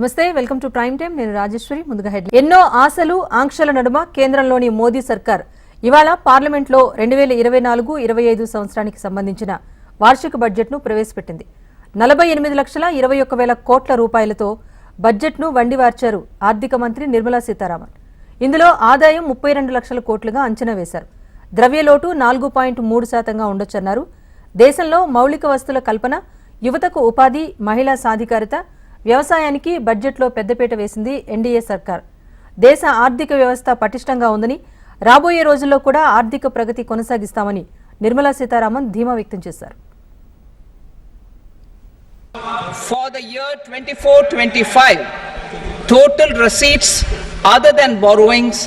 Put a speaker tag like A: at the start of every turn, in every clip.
A: నమస్తే welcome to prime time నేను రాజేశ్వరి ముందుగా హెడ్ ఎన్నో ఆశలు ఆంక్షల నడుమ కేంద్రంలోని మోదీ సర్కార్. ఇవాళ పార్లమెంట్లో రెండు వేల ఇరవై నాలుగు ఇరవై ఐదు సంవత్సరానికి సంబంధించిన వార్షిక బడ్జెట్ను ప్రవేశపెట్టింది. నలభై ఎనిమిది లక్షల ఇరవై ఒక్క వేల కోట్ల రూపాయలతో బడ్జెట్ను వండివార్చారు ఆర్థిక మంత్రి నిర్మలా సీతారామన్. ఇందులో ఆదాయం ముప్పై రెండు లక్షల కోట్లుగా అంచనా వేశారు. ద్రవ్యలోటు నాలుగు పాయింట్ మూడు శాతంగా ఉండొచ్చన్నారు. దేశంలో మౌలిక వస్తుల కల్పన యువతకు ఉపాధి మహిళా సాధికారత వ్యవసాయానికి బడ్జెట్లో పెద్దపీట వేసింది ఎన్డీఏ సర్కార్. దేశ ఆర్థిక వ్యవస్థ పటిష్టంగా ఉందని రాబోయే రోజుల్లో కూడా ఆర్థిక ప్రగతి కొనసాగిస్తామని నిర్మలా సీతారామన్ ధీమా వ్యక్తం చేశారు.
B: For the year twenty four twenty five total receipts other than borrowings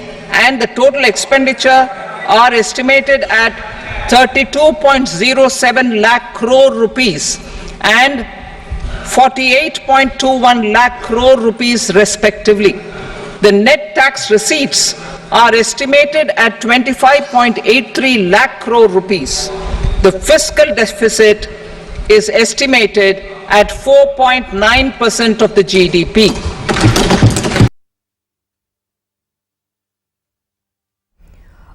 B: and the total expenditure are estimated at thirty two point zero seven lakh crore rupees and 48.21 lakh crore rupees respectively. The net tax receipts are estimated at 25.83 lakh crore rupees. The fiscal deficit is estimated at 4.9% of the GDP.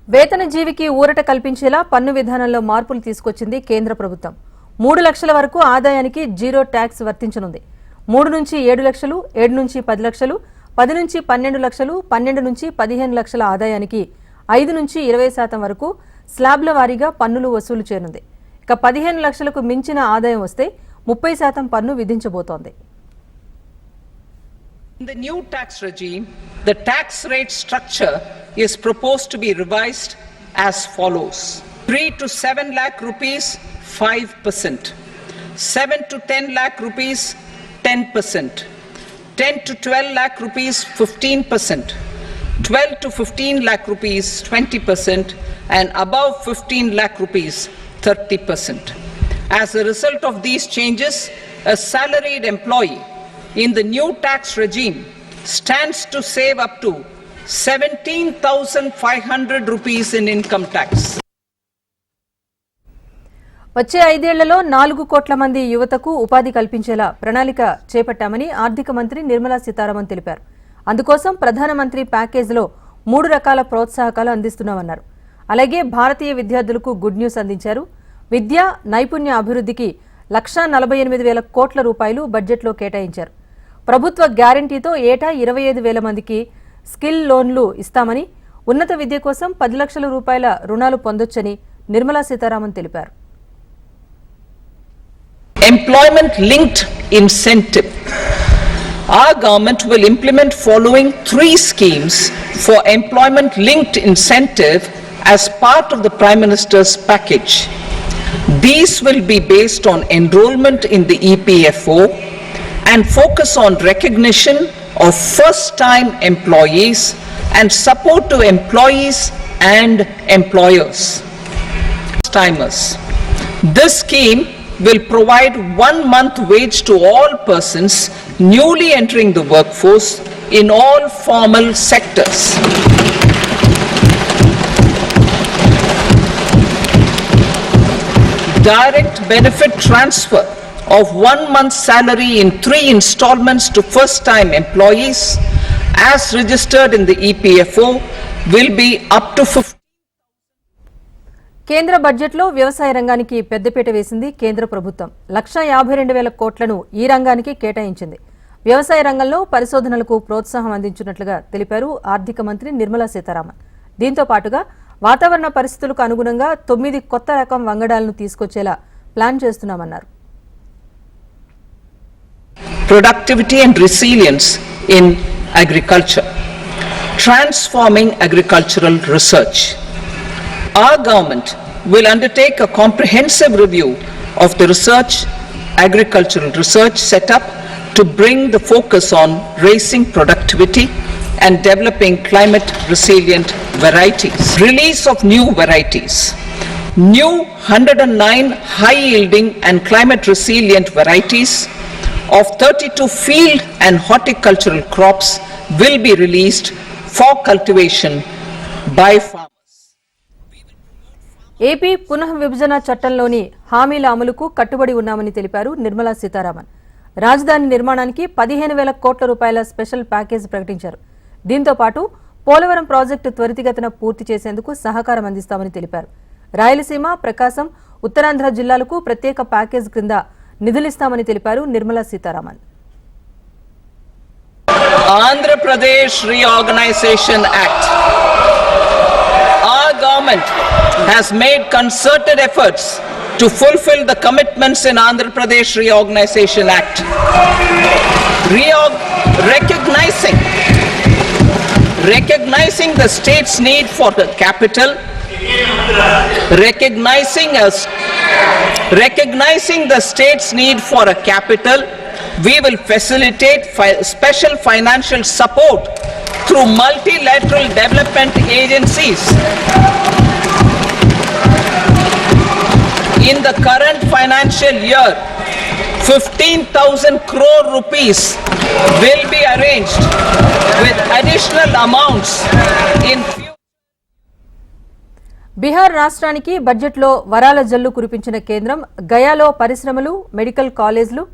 A: వేతన జీవికి ఊరట కల్పించేలా పన్ను విధానంలో మార్పులు తీసుకొచ్చింది కేంద్ర ప్రభుత్వం మూడు లక్షల వరకు ఆదాయానికి జీరో ట్యాక్స్ వర్తించనుంది. మూడు నుంచి ఏడు లక్షలు ఏడు నుంచి పది లక్షలు పది నుంచి పన్నెండు లక్షలు పన్నెండు నుంచి పదిహేను లక్షల ఆదాయానికి ఐదు నుంచి ఇరవై శాతం వరకు స్లాబ్ల వారీగా పన్నులు వసూలు చేయనుంది ఇక పదిహేను లక్షలకు మించిన ఆదాయం వస్తే ముప్పై శాతం పన్ను విధించబోతోంది.
B: In the new tax regime, the tax rate structure is proposed to be revised as follows. 3 to 7 lakh rupees, 5%. 7 to 10 lakh rupees, 10%. 10 to 12 lakh rupees, 15%. 12 to 15 lakh rupees, 20%. And above 15 lakh rupees, 30%. As a result of these changes, a salaried employee in the new tax regime stands to save up to 17,500 rupees in income tax.
A: వచ్చే ఐదేళ్ళలో నాలుగు కోట్ల మంది యువతకు ఉపాధి కల్పించేలా ప్రణాళిక చేపట్టామని ఆర్థిక మంత్రి నిర్మలా సీతారామన్ తెలిపారు. అందుకోసం ప్రధానమంత్రి ప్యాకేజీలో మూడు రకాల ప్రోత్సాహకాలు అందిస్తున్నామన్నారు. అలాగే భారతీయ విద్యార్థులకు గుడ్ న్యూస్ అందించారు. విద్య నైపుణ్య అభివృద్ధికి లక్షా నలభై ఎనిమిది వేల కోట్ల రూపాయలు బడ్జెట్లో కేటాయించారు. ప్రభుత్వ గ్యారంటీతో ఏటా ఇరవై ఐదు వేల మందికి స్కిల్ లోన్లు ఇస్తామని ఉన్నత విద్య కోసం పది లక్షల రూపాయల రుణాలు పొందొచ్చని నిర్మలా సీతారామన్ తెలిపారు.
B: Employment linked incentive. Our government will implement following three schemes for employment linked incentive as part of the Prime Minister's package. These will be based on enrollment in the EPFO and focus on recognition of first time employees and support to employees and employers timers. This scheme will provide one month wage to all persons newly entering the workforce in all formal sectors. Direct benefit transfer of one month's salary in three installments to first time employees as registered in the EPFO will be up to 50.
A: కేంద్ర బడ్జెట్లో వ్యవసాయ రంగానికి పెద్దపీట వేసింది కేంద్ర ప్రభుత్వం. లక్షా యాభై రెండు వేల కోట్లను ఈ రంగానికి కేటాయించింది. వ్యవసాయ రంగంలో పరిశోధనలకు ప్రోత్సాహం అందించినట్లుగా తెలిపారు ఆర్థిక మంత్రి నిర్మలా సీతారామన్. దీంతో పాటుగా వాతావరణ పరిస్థితులకు అనుగుణంగా తొమ్మిది కొత్త రకం వంగడాలను తీసుకొచ్చేలా plan చేస్తున్నామన్నారు.
B: Productivity and resilience in agriculture transforming agricultural research Our government will undertake a comprehensive review of the research, agricultural research setup to bring the focus on raising productivity and developing climate resilient varieties. Release of new varieties. New 109 high yielding and climate resilient varieties of 32 field and horticultural crops will be released for cultivation by farmers.
A: AP పునః విభజన చట్టంలోని హామీల అమలుకు కట్టుబడి ఉన్నామని తెలిపారు నిర్మలా సీతారామన్. రాజధాని నిర్మాణానికి పదిహేను వేల కోట్ల రూపాయల స్పెషల్ ప్యాకేజ్ ప్రకటించారు. దీంతో పాటు పోలవరం ప్రాజెక్టు త్వరితగతిన పూర్తి చేసేందుకు సహకారం అందిస్తామని తెలిపారు. రాయలసీమ ప్రకాశం ఉత్తరాంధ్ర జిల్లాలకు ప్రత్యేక ప్యాకేజ్ క్రింద నిధులిస్తామని తెలిపారు Nirmala Sitharaman.
B: Andhra Pradesh reorganisation act. Government has made concerted efforts to fulfill the commitments in Andhra Pradesh Reorganization Act. Reorg- recognizing recognizing the state's need for the capital, recognizing us, recognizing the state's need for a capital, we will facilitate fi- special financial support through multilateral development agencies. In the current financial year, 15,000 crore rupees will be arranged with additional amounts in few
A: Bihar రాష్ట్రానికి బడ్జెట్లో వరాల జల్లు కురిపించిన కేంద్రం గయాలో పరిశ్రమలు medical కాలేజీలు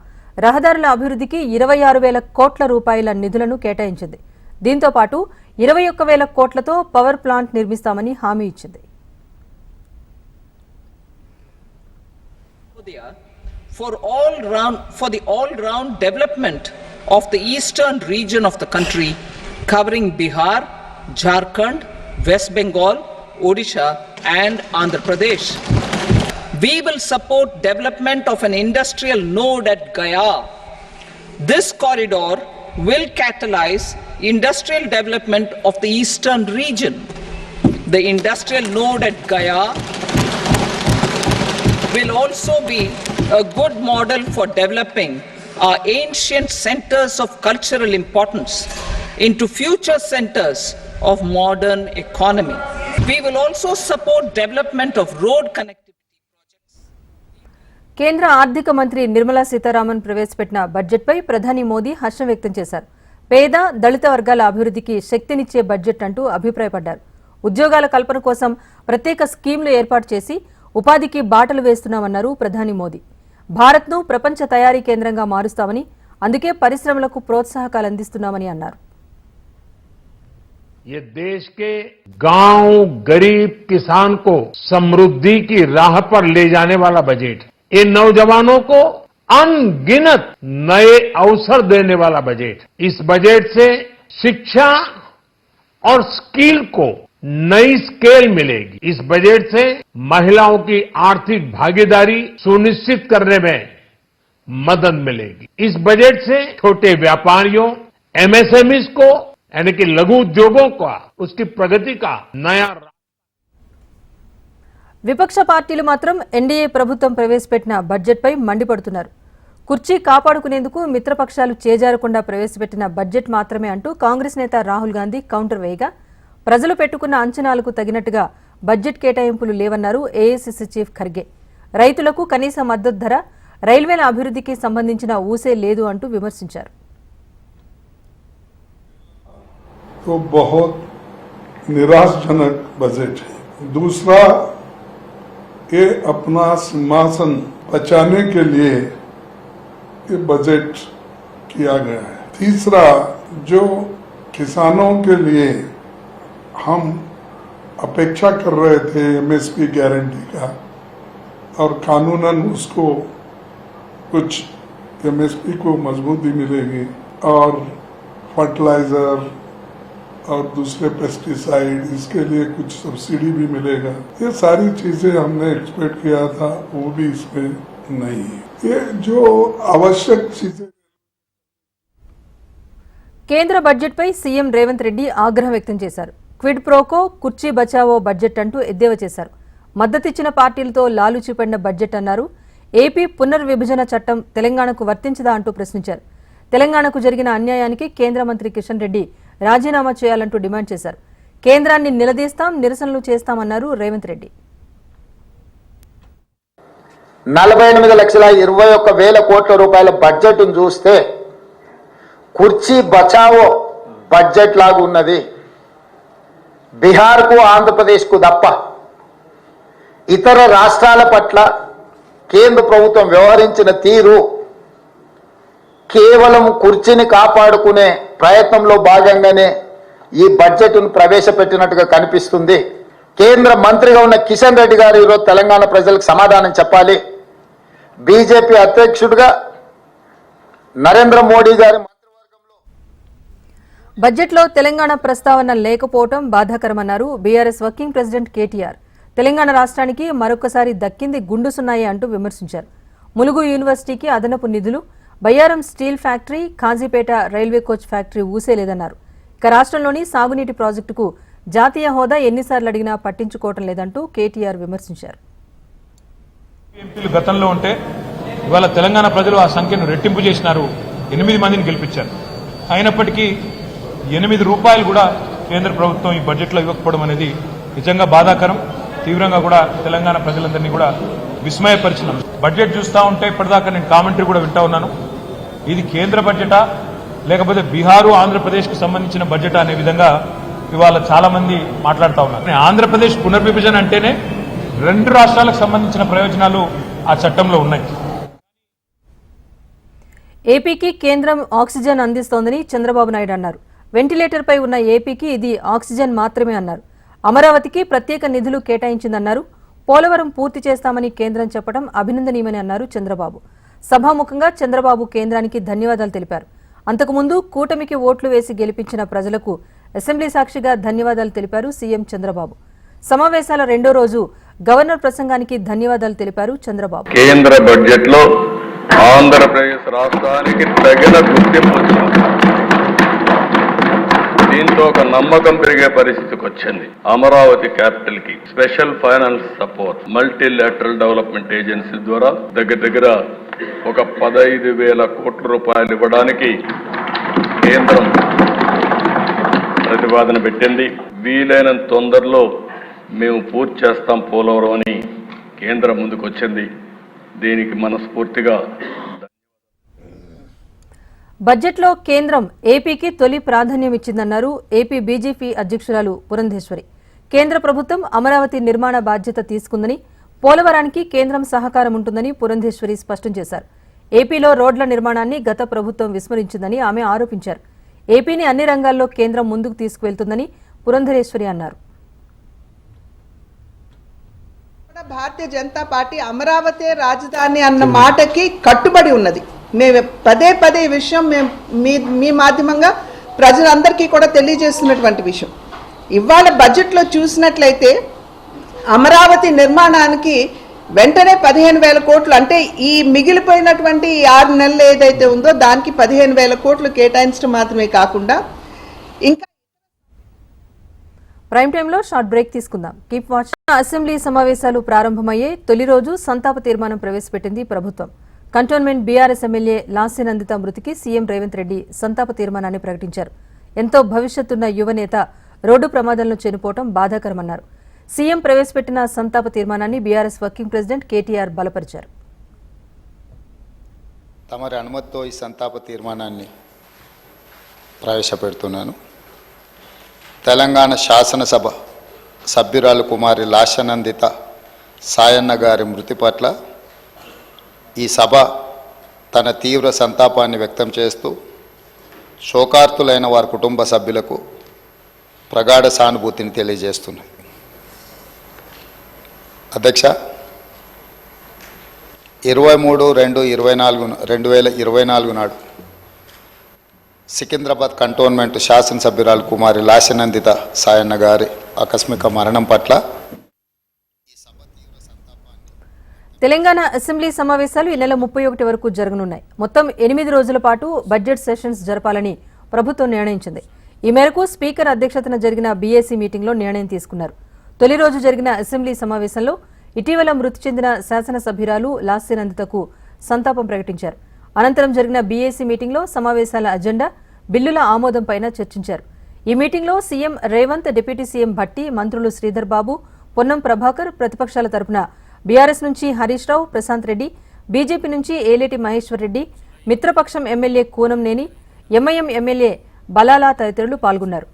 A: రహదారుల అభివృద్ధికి ఇరవై ఆరు వేల కోట్ల రూపాయల నిధులను కేటాయించింది. దీంతో పాటు ఇరవై ఒక్క వేల కోట్లతో పవర్ ప్లాంట్ నిర్మిస్తామని హామీ ఇచ్చింది.
B: For all round for the all round development of the eastern region of the country covering Bihar, Jharkhand, West Bengal, Odisha and Andhra Pradesh. We will support development of an industrial node at Gaya. This corridor will catalyze industrial development of the eastern region. The industrial node at Gaya will also be a good model for developing our ancient centers of cultural importance into future centers of modern economy. We will also support development of road connectivity.
A: కేంద్ర ఆర్థిక మంత్రి నిర్మలా సీతారామన్ ప్రవేశపెట్టిన బడ్జెట్పై ప్రధాని మోదీ హర్షం వ్యక్తం చేశారు పేద దళిత వర్గాల అభివృద్ధికి శక్తినిచ్చే బడ్జెట్ అంటూ అభిప్రాయపడ్డారు ఉద్యోగాల కల్పన కోసం ప్రత్యేక స్కీంలు ఏర్పాటు చేసి ఉపాధికి బాటలు వేస్తున్నామన్నారు ప్రధాని మోదీ భారత్ను ప్రపంచ తయారీ కేంద్రంగా మారుస్తామని అందుకే పరిశ్రమలకు ప్రోత్సాహకాలు అందిస్తున్నామని అన్నారు
C: ये देश के गांव गरीब किसान को समृद्धि की राह पर ले जाने वाला बजट है ये नौजवानों को अनगिनत नए अवसर देने वाला बजट है। इस बजट से शिक्षा और स्किल को नई स्केल मिलेगी इस बजट से महिलाओं की आर्थिक भागीदारी सुनिश्चित करने में मदद मिलेगी इस बजट से छोटे व्यापारियों एमएसएमईज को यानी कि लघु उद्योगों का उसकी प्रगति का नया रा-
A: విపక్ష పార్టీలు మాత్రం ఎన్డీఏ ప్రభుత్వం ప్రవేశపెట్టిన బడ్జెట్పై మండిపడుతున్నారు కుర్చీ కాపాడుకునేందుకు మిత్రపక్షాలు చేజారకుండా ప్రవేశపెట్టిన బడ్జెట్ మాత్రమే అంటూ కాంగ్రెస్ నేత రాహుల్ గాంధీ కౌంటర్ వేయగా ప్రజలు పెట్టుకున్న అంచనాలకు తగినట్టుగా బడ్జెట్ కేటాయింపులు లేవన్నారు ఏఐసిసి చీఫ్ ఖర్గే రైతులకు కనీస మద్దతు ధర రైల్వేల అభివృద్ధికి సంబంధించిన ఊసే లేదు అంటూ విమర్శించారు
D: तो बहुत निराशजनक बजट है दूसरा ये अपना सिंहासन बचाने के लिए ये बजट किया गया है तीसरा जो किसानों के लिए हम अपेक्षा कर रहे थे एमएसपी गारंटी का और कानूनन उसको कुछ एमएसपी को मजबूती मिलेगी और फर्टिलाइजर और दूसरे पेस्टिसाइड इसके लिए कुछ सब्सिडी भी मिलेगा ये सारी चीजें हमने एक्सपेक्ट किया था वो भी इसमें नहीं है ये जो आवश्यक चीजें
A: కేంద్ర బడ్జెట్పై సీఎం రేవంత్ రెడ్డి ఆగ్రహం వ్యక్తం చేశారు క్విడ్ ప్రోకో కుర్చీ బచావో బడ్జెట్ అంటూ ఎద్దేవా చేశారు. మద్దతిచ్చిన పార్టీలతో లాలూచిపడిన బడ్జెట్ అన్నారు. ఏపీ పునర్విభజన చట్టం తెలంగాణకు వర్తించదా అంటూ ప్రశ్నించారు. తెలంగాణకు జరిగిన అన్యాయానికి కేంద్ర మంత్రి కిషన్ రెడ్డి రాజీనామా చేయాలంటూ డిమాండ్ చేశారు. కేంద్రాన్ని నిలదీస్తాం నిరసనలు చేస్తామన్నారు రేవంత్ రెడ్డి.
E: నలభై ఎనిమిది లక్షల ఇరవై ఒక్క వేల కోట్ల రూపాయల బడ్జెట్ను చూస్తే కుర్చీ బచావో బడ్జెట్ లాగా ఉన్నది. బీహార్కు ఆంధ్రప్రదేశ్కు తప్ప ఇతర రాష్ట్రాల పట్ల కేంద్ర ప్రభుత్వం వ్యవహరించిన తీరు కేవలం కుర్చీని కాపాడుకునే ప్రయత్నంలో భాగంగానే ఈ బడ్జెట్ను ప్రవేశపెట్టినట్టుగా కనిపిస్తుంది. కేంద్ర మంత్రిగా ఉన్న కిషన్ రెడ్డి గారు ఈరోజు తెలంగాణ ప్రజలకు సమాధానం చెప్పాలి. బీజేపీ అధ్యక్షుడిగా నరేంద్ర మోడీ గారి
A: బడ్జెట్లో తెలంగాణ ప్రస్తావన లేకపోవడం బాధాకరమన్నారు BRS working president KTR. Telangana రాష్ట్రానికి మరొకసారి దక్కింది గుండు సున్నాయి అంటూ విమర్శించారు. ములుగు యూనివర్సిటీకి అదనపు నిధులు Bayyaram steel factory Kazipet railway coach factory ఊసేలేదన్నారు. ఇక రాష్ట్రంలోని సాగునీటి ప్రాజెక్టుకు జాతీయ హోదా ఎన్నిసార్లు అడిగినా పట్టించుకోవటం లేదంటూ కేటీఆర్ విమర్శించారు.
F: ఎంపీలు గతంలో ఉంటే ఇవాళ తెలంగాణ ప్రజలు ఆ సంఖ్యను రెట్టింపు చేసినారు. ఎనిమిది మందిని గెలిపించారు. అయినప్పటికీ ఎనిమిది రూపాయలు కూడా కేంద్ర ప్రభుత్వం ఈ బడ్జెట్లో ఇవ్వకపోవడం అనేది నిజంగా బాధాకరం. తీవ్రంగా కూడా తెలంగాణ ప్రజలందరినీ కూడా విస్మయపరిచిన. బడ్జెట్ చూస్తూ ఉంటే ఇప్పటిదాకా నేను కామెంటరీ కూడా వింటా ఉన్నాను. ఇది కేంద్ర బడ్జెటా? లేకపోతే బీహారు ఆంధ్రప్రదేశ్కి సంబంధించిన బడ్జెట్ అనే విధంగా ఇవాళ చాలా మంది మాట్లాడుతూ ఉన్నారు. ఆంధ్రప్రదేశ్ పునర్విభజన అంటేనే రెండు రాష్ట్రాలకు సంబంధించిన ప్రయోజనాలు ఆ చట్టంలో ఉన్నాయి.
A: ఏపీకి కేంద్రం ఆక్సిజన్ అందిస్తోందని చంద్రబాబు నాయుడు అన్నారు. వెంటిలేటర్పై ఉన్న ఏపీకి ఇది ఆక్సిజన్ మాత్రమే అన్నారు. అమరావతికి ప్రత్యేక నిధులు కేటాయించిందన్నారు. పోలవరం పూర్తి చేస్తామని కేంద్రం చెప్పడం అభినందనీయమని అన్నారు చంద్రబాబు. సభాముఖంగా చంద్రబాబు కేంద్రానికి ధన్యవాదాలు తెలిపారు. అంతకుముందు కూటమికి ఓట్లు వేసి గెలిపించిన ప్రజలకు అసెంబ్లీ సాక్షిగా ధన్యవాదాలు తెలిపారు సీఎం చంద్రబాబు. సమావేశాల రెండో రోజు గవర్నర్ ప్రసంగానికి ధన్యవాదాలు తెలిపారు చంద్రబాబు.
G: కేంద్ర బడ్జెట్లో ఆంధ్రప్రదేశ్ రాష్ట్రానికి తగిన గుర్తింపు దీంతో ఒక నమ్మకం పెరిగే పరిస్థితికి వచ్చింది. అమరావతి క్యాపిటల్కి special finance support multilateral development agency ద్వారా దగ్గర దగ్గర ఒక పదైదు వేల కోట్ల రూపాయలు ఇవ్వడానికి కేంద్రం ప్రతిపాదన పెట్టింది. వీలైనంత తొందరలో మేము పూర్తి చేస్తాం పోలవరం అని కేంద్రం ముందుకు వచ్చింది దీనికి మనస్ఫూర్తిగా
A: బడ్జెట్లో కేంద్రం ఏపీకి తొలి ప్రాధాన్యం ఇచ్చిందన్నారు ఏపీ బీజేపీ అధ్యక్షురాలు పురంధేశ్వరి. కేంద్ర ప్రభుత్వం అమరావతి నిర్మాణ బాధ్యత తీసుకుందని పోలవరానికి కేంద్రం సహకారం ఉంటుందని పురంధేశ్వరి స్పష్టం చేశారు. ఏపీలో రోడ్ల నిర్మాణాన్ని గత ప్రభుత్వం విస్మరించిందని ఆమె ఆరోపించారు. ఏపీని అన్ని రంగాల్లో కేంద్రం ముందుకు తీసుకువెళ్తుందని పురంధరేశ్వరి అన్నారు.
H: భారతీయ జనతా పార్టీ అమరావతి రాజధాని అన్న మాటకి కట్టుబడి ఉన్నది. మేము పదే పదే ఈ విషయం మేము మీ మీ మాధ్యమంగా ప్రజలందరికీ కూడా తెలియజేస్తున్నటువంటి విషయం. ఇవాళ బడ్జెట్లో చూసినట్లయితే అమరావతి నిర్మాణానికి వెంటనే పదిహేను వేల కోట్లు అంటే ఈ మిగిలిపోయినటువంటి ఆరు నెలలు ఏదైతే ఉందో దానికి పదిహేను వేల కోట్లు కేటాయించడం మాత్రమే కాకుండా ఇంకా
A: ప్రైమ్ టైంలో షార్ట్ బ్రేక్ తీసుకుందాం. కీప్ వాచ్ అసెంబ్లీ సమావేశాలు ప్రారంభమయ్యే తొలి రోజు సంతాప తీర్మానం ప్రవేశపెట్టింది ప్రభుత్వం. కంటోన్మెంట్ బీఆర్ఎస్ ఎమ్మెల్యే లాస్యనందిత మృతికి సీఎం రేవంత్ రెడ్డి సంతాప తీర్మానాన్ని ప్రకటించారు. ఎంతో భవిష్యత్తున్న యువనేత రోడ్డు ప్రమాదంలో చనిపోవడం బాధాకరమన్నారు. సీఎం ప్రవేశపెట్టిన సంతాప తీర్మానాన్ని బీఆర్ఎస్ వర్కింగ్ ప్రెసిడెంట్ కేటీఆర్ బలపరిచారు.
E: తమరి అనుమతితో ఈ సంతాప తీర్మానాన్ని ప్రవేశపెడుతున్నాను. తెలంగాణ శాసనసభ సభ్యురాలు కుమారి లాశనందిత సాయన్న గారి మృతి పట్ల ఈ సభ తన తీవ్ర సంతాపాన్ని వ్యక్తం చేస్తూ శోకార్తులైన వారి కుటుంబ సభ్యులకు ప్రగాఢ సానుభూతిని తెలియజేస్తున్నది. అధ్యక్ష ఇరవై మూడు రెండు ఇరవై నాలుగు రెండు వేల ఇరవై నాలుగు నాడు సికింద్రాబాద్ కంటోన్మెంట్ శాసనసభ్యురాలు కుమారి లాశనందిత సాయన్న గారి ఆకస్మిక మరణం పట్ల
A: తెలంగాణ అసెంబ్లీ సమావేశాలు ఈ నెల ముప్పై ఒకటి వరకు జరగనున్నాయి. మొత్తం ఎనిమిది రోజుల పాటు బడ్జెట్ సెషన్స్ జరపాలని ప్రభుత్వం నిర్ణయించింది. ఈ మేరకు స్పీకర్ అధ్యక్షతన జరిగిన బీఏసీ మీటింగ్లో నిర్ణయం తీసుకున్నారు. తొలి రోజు జరిగిన అసెంబ్లీ సమావేశంలో ఇటీవల మృతి చెందిన శాసనసభ్యురాలు లాస్యనందితకు సంతాపం ప్రకటించారు. అనంతరం జరిగిన బీఏసీ మీటింగ్లో సమావేశాల అజెండా బిల్లుల ఆమోదంపైన చర్చించారు. ఈ మీటింగ్లో CM Revanth deputy CM Bhatti మంత్రులు శ్రీధర్ బాబు పొన్నం ప్రభాకర్ ప్రతిపక్షాల తరపున బీఆర్ఎస్ నుంచి హరీష్ రావు ప్రశాంత్ రెడ్డి బీజేపీ నుంచి Eleti Maheshwar Reddy మిత్రపక్షం MLA Kunamneni MIM MLA Balala తదితరులు పాల్గొన్నారు.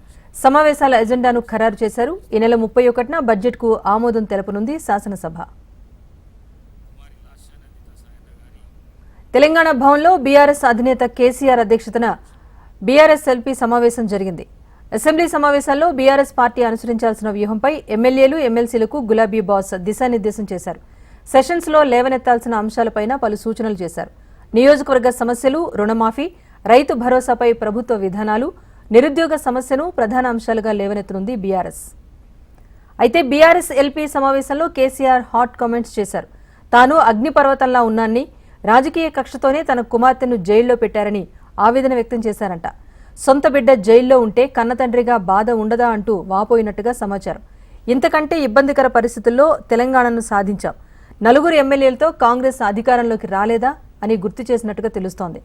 A: సమావేశాల ఎజెండాను ఖరారు చేశారు. ఈ నెల ముప్పై ఒకటిన బడ్జెట్కు ఆమోదం తెలపనుంది శాసనసభ. తెలంగాణ భవన్లో బీఆర్ఎస్ అధినేత కేసీఆర్ అధ్యక్షతన బీఆర్ఎస్ ఎల్పీ సమావేశం జరిగింది. అసెంబ్లీ సమావేశాల్లో బీఆర్ఎస్ పార్టీ అనుసరించాల్సిన వ్యూహంపై ఎమ్మెల్యేలు ఎమ్మెల్సీలకు గులాబీ బాస్ దిశానిర్దేశం చేశారు. సెషన్స్లో లేవనెత్తాల్సిన అంశాలపైన పలు సూచనలు చేశారు. నియోజకవర్గ సమస్యలు రుణమాఫీ రైతు భరోసాపై ప్రభుత్వ విధానాలు నిరుద్యోగ సమస్యను ప్రధాన అంశాలుగా లేవనెత్తనుంది బీఆర్ఎస్. అయితే బీఆర్ఎస్ ఎల్పీ సమావేశంలో కేసీఆర్ హాట్ కామెంట్స్ చేశారు. తాను అగ్నిపర్వతంలా ఉన్నాన్ని రాజకీయ కక్షతోనే తన కుమార్తెను జైల్లో పెట్టారని ఆవేదన వ్యక్తం చేశారంట. సొంత బిడ్డ జైల్లో ఉంటే కన్నతండ్రిగా బాధ ఉండదా అంటూ వాపోయినట్టుగా సమాచారం. ఇంతకంటే ఇబ్బందికర పరిస్థితుల్లో తెలంగాణను సాధించాం. నలుగురు ఎమ్మెల్యేలతో కాంగ్రెస్ అధికారంలోకి రాలేదా అని గుర్తు చేసినట్టుగా తెలుస్తోంది.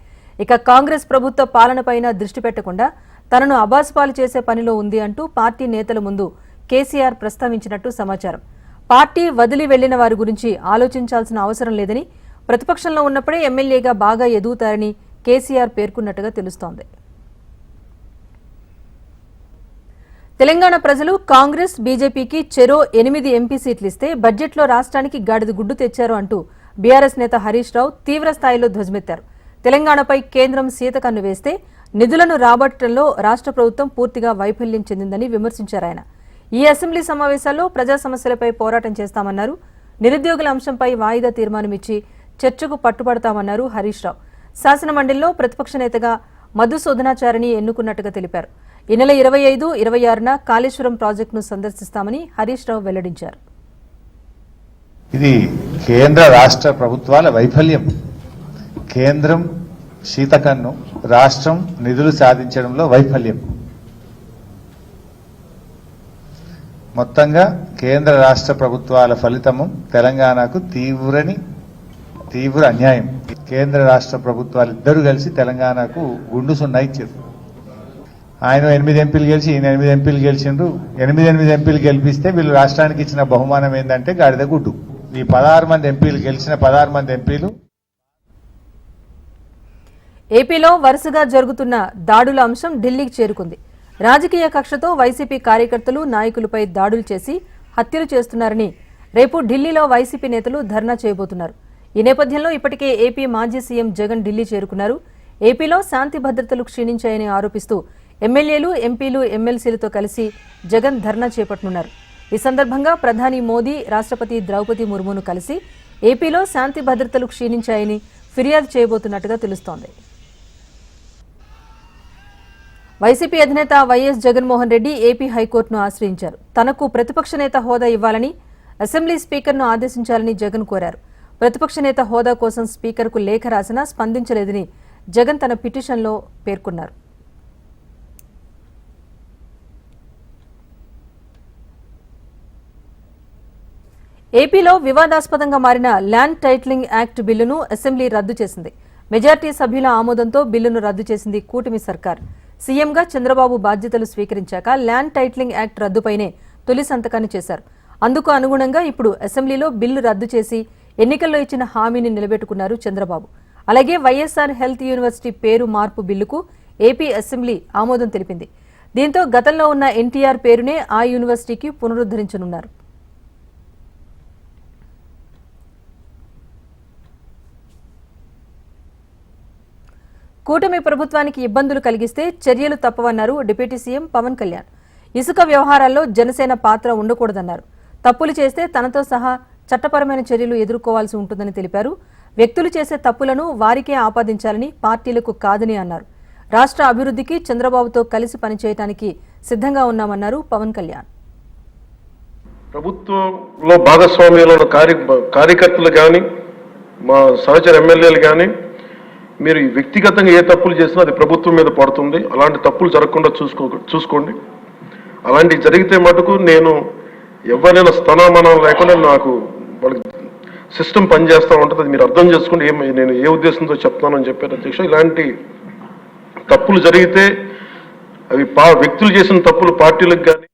A: ఇక కాంగ్రెస్ ప్రభుత్వ పాలనపైన దృష్టి పెట్టకుండా తనను అబాసుపాలు చేసే పనిలో ఉంది అంటూ పార్టీ నేతల ముందు కేసీఆర్ ప్రస్తావించినట్టు సమాచారం. పార్టీ వదిలి వెళ్ళిన వారి గురించి ఆలోచించాల్సిన అవసరం లేదని ప్రతిపక్షంలో ఉన్నప్పుడే ఎమ్మెల్యేగా బాగా ఎదుగుతారని కేసీఆర్ పేర్కొన్నట్టుగా తెలుస్తోంది. తెలంగాణ ప్రజలు కాంగ్రెస్ బీజేపీకి చెరో ఎనిమిది ఎంపీ సీట్లు ఇస్తే బడ్జెట్లో రాష్ట్రానికి గాడిద గుడ్డు తెచ్చారు అంటూ బీఆర్ఎస్ నేత హరీష్ రావు తీవ్ర స్థాయిలో ధ్వజమెత్తారు. తెలంగాణపై కేంద్రం సీతకన్ను వేస్తే నిధులను రాబట్టడంలో రాష్ట్ర ప్రభుత్వం పూర్తిగా వైఫల్యం చెందిందని విమర్శించారు ఆయన. ఈ అసెంబ్లీ సమావేశాల్లో ప్రజా సమస్యలపై పోరాటం చేస్తామన్నారు. నిరుద్యోగుల అంశంపై వాయిదా తీర్మానం ఇచ్చి చర్చకు పట్టుబడతామన్నారు హరీష్ రావు. శాసనమండలిలో ప్రతిపక్ష నేతగా మధుసూదనాచారిని ఎన్నుకున్నట్టుగా తెలిపారు. ఈ నెల ఇరవై ఐదు ఇరవై ఆరున కాళేశ్వరం ప్రాజెక్టును సందర్శిస్తామని హరీష్ రావు వెల్లడించారు.
I: ఇది కేంద్ర రాష్ట్ర ప్రభుత్వాల వైఫల్యం. కేంద్రం శీతకన్ను రాష్ట్రం నిధులు సాధించడంలో వైఫల్యం. మొత్తంగా కేంద్ర రాష్ట్ర ప్రభుత్వాల ఫలితము తెలంగాణకు తీవ్రని తీవ్ర అన్యాయం. కేంద్ర రాష్ట్ర ప్రభుత్వాలు ఇద్దరు కలిసి తెలంగాణకు గుండు సున్నా ఇచ్చారు. ఆయన ఎనిమిది ఎంపీలు గెలిచి ఈయన ఎనిమిది ఎంపీలు గెలిచిండ్రు. ఎనిమిది ఎనిమిది ఎంపీలు గెలిపిస్తే వీళ్ళు రాష్ట్రానికి ఇచ్చిన బహుమానం ఏంటంటే గాడిద గుడ్డు. ఈ పదహారు మంది ఎంపీలు గెలిచిన పదహారు మంది ఎంపీలు
A: ఏపీలో వరుసగా జరుగుతున్న దాడుల అంశం ఢిల్లీకి చేరుకుంది. రాజకీయ కక్షతో వైసీపీ కార్యకర్తలు నాయకులపై దాడులు చేసి హత్యలు చేస్తున్నారని రేపు ఢిల్లీలో వైసీపీ నేతలు ధర్నా చేయబోతున్నారు. ఈ నేపథ్యంలో ఇప్పటికే ఏపీ మాజీ సీఎం జగన్ ఢిల్లీ చేరుకున్నారు. ఏపీలో శాంతి భద్రతలు క్షీణించాయని ఆరోపిస్తూ ఎమ్మెల్యేలు ఎంపీలు ఎమ్మెల్సీలతో కలిసి జగన్ ధర్నా చేపట్టనున్నారు. ఈ సందర్భంగా ప్రధాని మోదీ రాష్ట్రపతి ద్రౌపది ముర్మును కలిసి ఏపీలో శాంతి భద్రతలు క్షీణించాయని ఫిర్యాదు చేయబోతున్నట్టుగా తెలుస్తోంది. వైసీపీ అధినేత వైఎస్ జగన్మోహన్ రెడ్డి ఏపీ హైకోర్టును ఆశ్రయించారు. తనకు ప్రతిపక్ష నేత హోదా ఇవ్వాలని అసెంబ్లీ స్పీకర్ను ఆదేశించాలని జగన్ కోరారు. ప్రతిపక్ష నేత హోదా కోసం స్పీకర్కు లేఖ రాసినా స్పందించలేదని జగన్ తన పిటిషన్లో పేర్కొన్నారు. ఏపీలో వివాదాస్పదంగా మారిన ల్యాండ్ టైటిలింగ్ యాక్ట్ బిల్లును అసెంబ్లీ రద్దు చేసింది. మెజార్టీ సభ్యుల ఆమోదంతో బిల్లును రద్దు చేసింది కూటమి సర్కార్. సీఎంగా చంద్రబాబు బాధ్యతలు స్వీకరించాక ల్యాండ్ టైటిలింగ్ యాక్ట్ రద్దుపైనే తొలి సంతకాన్ని చేశారు. అందుకు అనుగుణంగా ఇప్పుడు అసెంబ్లీలో బిల్లు రద్దు చేసి ఎన్నికల్లో ఇచ్చిన హామీని నిలబెట్టుకున్నారు చంద్రబాబు. అలాగే వైఎస్ఆర్ హెల్త్ యూనివర్సిటీ పేరు మార్పు బిల్లుకు ఏపీ అసెంబ్లీ ఆమోదం తెలిపింది. దీంతో గతంలో ఉన్న ఎన్టీఆర్ పేరునే ఆ యూనివర్సిటీకి పునరుద్ధరించనున్నారు. కూటమి ప్రభుత్వానికి ఇబ్బందులు కలిగిస్తే చర్యలు తప్పవన్నారు డిప్యూటీ సీఎం పవన్ కళ్యాణ్. ఇసుక వ్యవహారాల్లో జనసేన పాత్ర ఉండకూడదన్నారు. తప్పులు చేస్తే తనతో సహా చట్టపరమైన చర్యలు ఎదుర్కోవాల్సి ఉంటుందని తెలిపారు. వ్యక్తులు చేసే తప్పులను వారికే ఆపాదించాలని పార్టీలకు కాదని అన్నారు. రాష్ట్ర అభివృద్ధికి చంద్రబాబుతో కలిసి పనిచేయటానికి సిద్ధంగా ఉన్నామన్నారు పవన్ కళ్యాణ్.
J: ప్రభుత్వంలో భాగస్వామ్యంలో ఉన్న కార్య కార్యకర్తలు కానీ మా సహచర ఎమ్మెల్యేలు కానీ మీరు వ్యక్తిగతంగా ఏ తప్పులు చేసినా అది ప్రభుత్వం మీద పడుతుంది. అలాంటి తప్పులు జరగకుండా చూసుకో చూసుకోండి. అలాంటివి జరిగితే మటుకు నేను ఎవరైనా స్థనామానం లేకుండా నాకు సిస్టమ్ పనిచేస్తూ ఉంటుంది అది మీరు అర్థం చేసుకుంటే ఏం నేను ఏ ఉద్దేశంతో చెప్తానని చెప్పారు అధ్యక్ష. ఇలాంటి తప్పులు జరిగితే అవి పా వ్యక్తులు చేసిన తప్పులు పార్టీలకు కానీ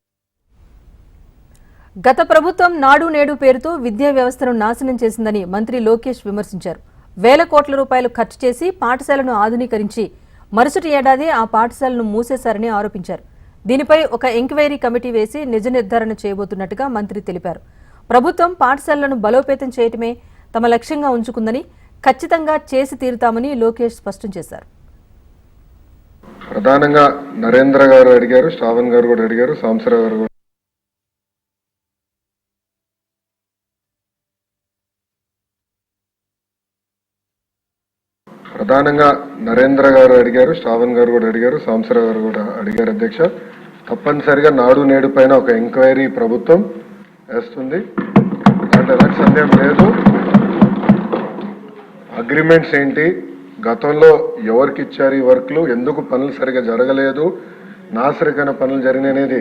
A: గత ప్రభుత్వం నాడు నేడు పేరుతో విద్యా వ్యవస్థను నాశనం చేసిందని మంత్రి లోకేష్ విమర్శించారు. వేల కోట్ల రూపాయలు ఖర్చు చేసి పాఠశాలను ఆధునీకరించి మరుసటి ఏడాది ఆ పాఠశాలను మూసేశారని ఆరోపించారు. దీనిపై ఒక ఎంక్వైరీ కమిటీ వేసి నిజ నిర్ధారణ చేయబోతున్నట్టుగా మంత్రి తెలిపారు. ప్రభుత్వం పాఠశాలలను బలోపేతం చేయటమే తమ లక్ష్యంగా ఉంచుకుందని ఖచ్చితంగా చేసి తీరుతామని లోకేష్ స్పష్టం చేశారు.
J: ప్రధానంగా నరేంద్ర గారు అడిగారు శ్రావణ్ గారు కూడా అడిగారు సాంసరావు గారు కూడా ప్రధానంగా నరేంద్ర గారు అడిగారు శ్రావణ్ గారు కూడా అడిగారు సాంసరావు గారు కూడా అడిగారు అధ్యక్ష. తప్పనిసరిగా నాడు నేడు పైన ఒక ఎంక్వైరీ ప్రభుత్వం వేస్తుంది. అంటే నాకు సందేహం లేదు. అగ్రిమెంట్స్ ఏంటి? గతంలో ఎవరికి ఇచ్చారు ఈ వర్క్లు? ఎందుకు పనులు సరిగా జరగలేదు? నాసరికైన పనులు జరిగినాయి అనేది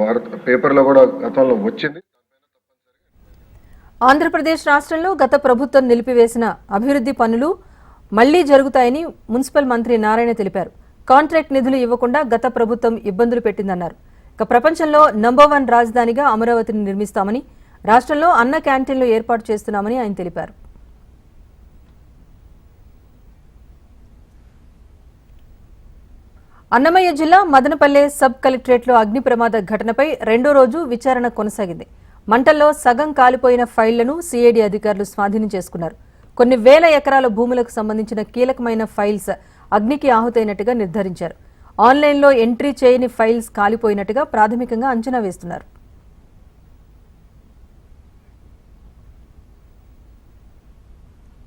J: వార్త పేపర్లో కూడా గతంలో వచ్చింది.
A: ఆంధ్రప్రదేశ్ రాష్ట్రంలో గత ప్రభుత్వం నిలిపివేసిన అభివృద్ధి పనులు మళ్ళీ జరుగుతాయని మున్సిపల్ మంత్రి నారాయణ తెలిపారు. కాంట్రాక్ట్ నిధులు ఇవ్వకుండా గత ప్రభుత్వం ఇబ్బందులు పెట్టిందన్నారు. ప్రపంచంలో నంబర్ వన్ రాజధానిగా అమరావతిని నిర్మిస్తామని రాష్ట్రంలో అన్న క్యాంటీన్లు ఏర్పాటు చేస్తున్నామని ఆయన తెలిపారు. అన్నమయ్య జిల్లా మదనపల్లె సబ్ కలెక్టరేట్లో అగ్ని ప్రమాద ఘటనపై రెండో రోజు విచారణ కొనసాగింది. మంటల్లో సగం కాలిపోయిన ఫైళ్ళను సిఐడి అధికారులు స్వాధీనం చేసుకున్నారు. కొన్ని వేల ఎకరాల భూములకు సంబంధించిన కీలకమైన ఫైల్స్ అగ్నికి ఆహుతైనట్టుగా నిర్ధారించారు. ఆన్లైన్లో ఎంట్రీ చేయని ఫైల్స్ కాలిపోయినట్టుగా ప్రాథమికంగా అంచనా వేస్తున్నారు.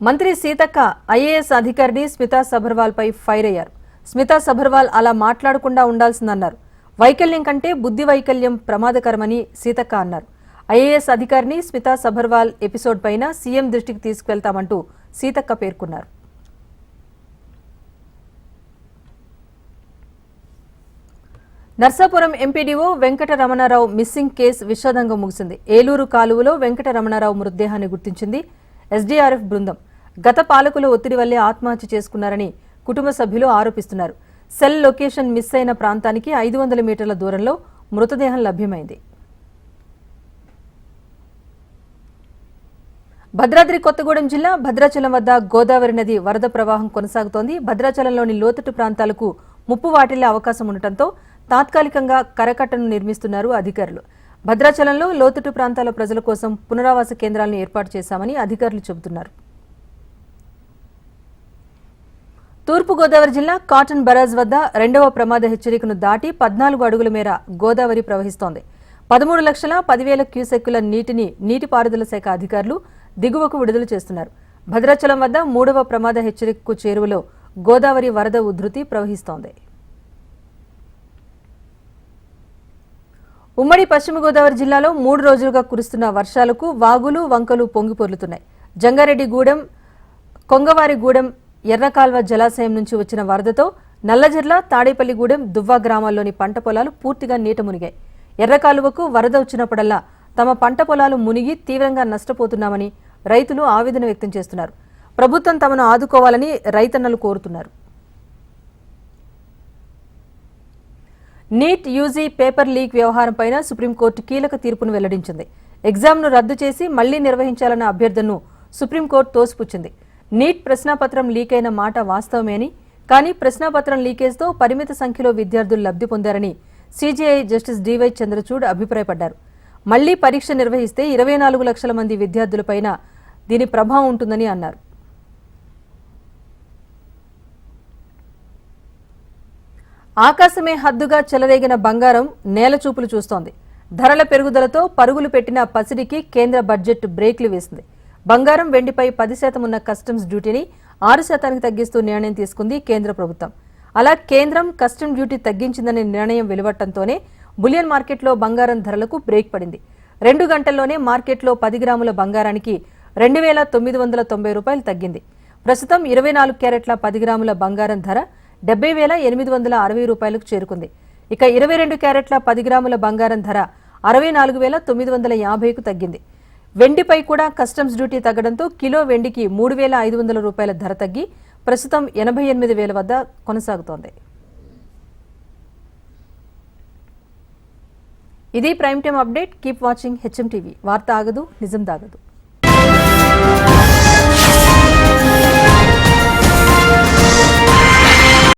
A: మంత్రి సీతక్క ఐఏఎస్ అధికారిని స్మితా సబర్వాల్ పై ఫైర్ అయ్యారు. స్మితా సబర్వాల్ అలా మాట్లాడకుండా ఉండాల్సిందన్నారు. వైకల్యం కంటే బుద్ధి వైకల్యం ప్రమాదకరమని సీతక్క అన్నారు. ఐఏఎస్ అధికారిని స్మితా సబర్వాల్ ఎపిసోడ్ పైన సీఎం దృష్టికి తీసుకువెళ్తామంటూ సీతక్క పేర్కొన్నారు. Narsapuram MPDO Venkataramana Rao missing case విషాదంగా ముగిసింది. ఏలూరు కాలువలో వెంకటరమణారావు మృతదేహాన్ని గుర్తించింది ఎస్డీఆర్ఎఫ్ బృందం. గత పాలకుల ఒత్తిడి వల్లే ఆత్మహత్య చేసుకున్నారని కుటుంబ సభ్యులు ఆరోపిస్తున్నారు. సెల్ లొకేషన్ మిస్ అయిన ప్రాంతానికి ఐదు వందల మీటర్ల దూరంలో మృతదేహం లభ్యమైంది. భద్రాద్రి కొత్తగూడెం జిల్లా భద్రాచలం వద్ద గోదావరి నది వరద ప్రవాహం కొనసాగుతోంది. భద్రాచలంలోని లోతట్టు ప్రాంతాలకు ముప్పు వాటిల్లే అవకాశం ఉండటంతో తాత్కాలికంగా కరకట్టను నిర్మిస్తున్నారు అధికారులు. భద్రాచలంలో లోతుటు ప్రాంతాల ప్రజల కోసం పునరావాస కేంద్రాలను ఏర్పాటు చేశామని అధికారులు చెబుతున్నారు. తూర్పుగోదావరి జిల్లా కాటన్ బరాజ్ వద్ద రెండవ ప్రమాద హెచ్చరికను దాటి పద్నాలుగు అడుగుల మేర గోదావరి ప్రవహిస్తోంది. పదమూడు లక్షల పదివేల క్యూసెక్కుల నీటిని నీటిపారుదల శాఖ అధికారులు దిగువకు విడుదల చేస్తున్నారు. భద్రాచలం వద్ద మూడవ ప్రమాద హెచ్చరికకు చేరువలో గోదావరి వరద ఉధృతి ప్రవహిస్తోంది. ఉమ్మడి పశ్చిమ గోదావరి జిల్లాలో మూడు రోజులుగా కురుస్తున్న వర్షాలకు వాగులు వంకలు పొంగిపొర్లుతున్నాయి జంగారెడ్డిగూడెం కొంగవారిగూడెం ఎర్రకాల్వ జలాశయం నుంచి వచ్చిన వరదతో నల్లజర్ల తాడేపల్లిగూడెం దువ్వా గ్రామాల్లోని పంట పొలాలు పూర్తిగా నీట మునిగాయి. ఎర్రకాలువకు వరద వచ్చినప్పుడల్లా తమ పంట పొలాలు మునిగి తీవ్రంగా నష్టపోతున్నామని రైతులు ఆవేదన వ్యక్తం చేస్తున్నారు. ప్రభుత్వం తమను ఆదుకోవాలని రైతన్నలు కోరుతున్నారు. నీట్ యూజీ పేపర్ లీక్ వ్యవహారంపైన సుప్రీంకోర్టు కీలక తీర్పును వెల్లడించింది. ఎగ్జామ్ను రద్దు చేసి మళ్ళీ నిర్వహించాలన్న అభ్యర్థనను సుప్రీంకోర్టు తోసిపుచ్చింది. నీట్ ప్రశ్నాపత్రం లీక్ అయిన మాట వాస్తవమే అని కానీ ప్రశ్నాపత్రం లీకేజ్తో పరిమిత సంఖ్యలో విద్యార్థులు లబ్ధి పొందారని సీజీఐ జస్టిస్ డివై చంద్రచూడ్ అభిప్రాయపడ్డారు. మళ్ళీ పరీక్ష నిర్వహిస్తే ఇరవై నాలుగు లక్షల మంది విద్యార్థులపైన దీని ప్రభావం ఉంటుందని అన్నారు. ఆకాశమే హద్దుగా చెలరేగిన బంగారం నేల చూపులు చూస్తోంది. ధరల పెరుగుదలతో పరుగులు పెట్టిన పసిడికి కేంద్ర బడ్జెట్ బ్రేక్లు వేసింది. బంగారం వెండిపై పది శాతం ఉన్న కస్టమ్స్ డ్యూటీని ఆరు శాతానికి తగ్గిస్తూ నిర్ణయం తీసుకుంది కేంద్ర ప్రభుత్వం. అలా కేంద్రం కస్టమ్ డ్యూటీ తగ్గించిందనే నిర్ణయం వెలువట్టంతోనే బులియన్ మార్కెట్లో బంగారం ధరలకు బ్రేక్ పడింది. రెండు గంటల్లోనే మార్కెట్లో పది గ్రాముల బంగారానికి రెండు వేల తొమ్మిది వందల తొంభై రూపాయలు తగ్గింది. ప్రస్తుతం ఇరవై నాలుగు క్యారెట్ల పది గ్రాముల బంగారం ధర డెబ్బై వేల ఎనిమిది వందల అరవై రూపాయలకు చేరుకుంది. ఇక ఇరవై రెండు క్యారెట్ల పది గ్రాముల బంగారం ధర అరవై నాలుగు వేల తొమ్మిది వందల యాభైకు తగ్గింది. వెండిపై కూడా కస్టమ్స్ డ్యూటీ తగ్గడంతో కిలో వెండికి మూడు వేల ఐదు వందల రూపాయల ధర తగ్గి ప్రస్తుతం ఎనభై ఎనిమిది వేల వద్ద కొనసాగుతోంది. ఇది prime time update. Keep watching HM TV. వార్త ఆగదు నిజం దాగదు